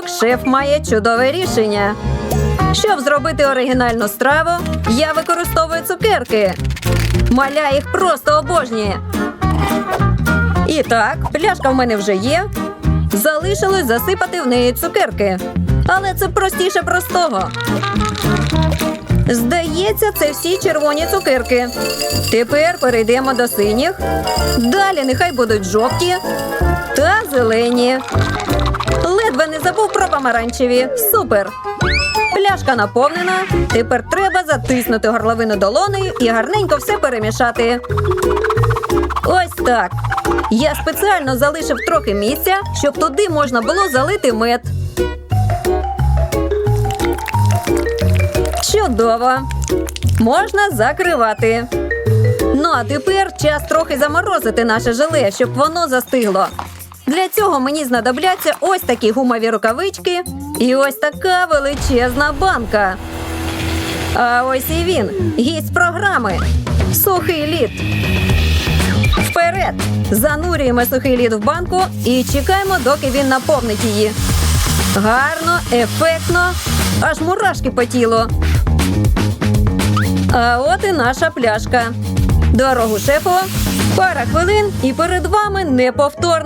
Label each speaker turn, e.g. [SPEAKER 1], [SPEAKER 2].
[SPEAKER 1] ранок шеф має чудове рішення. Щоб зробити оригінальну страву, я використовую цукерки. Маля їх просто обожнює. І так, пляшка в мене вже є. Залишилось засипати в неї цукерки. Але це простіше простого. Здається, це всі червоні цукерки. Тепер перейдемо до синіх. Далі нехай будуть жовті та зелені. Не забув про помаранчеві. Супер! Пляшка наповнена. Тепер треба затиснути горловину долонею і гарненько все перемішати. Ось так. Я спеціально залишив трохи місця, щоб туди можна було залити мед. Чудово. Можна закривати. Ну а тепер час трохи заморозити наше желе, щоб воно застигло. Для цього мені знадобляться ось такі гумові рукавички і ось така величезна банка. А ось і він, гість програми. Сухий лід. Вперед! Занурюємо сухий лід в банку і чекаємо, доки він наповнить її. Гарно, ефектно, аж мурашки по тілу. А от і наша пляшка. Дорогу шефу. Пара хвилин, і перед вами неповторний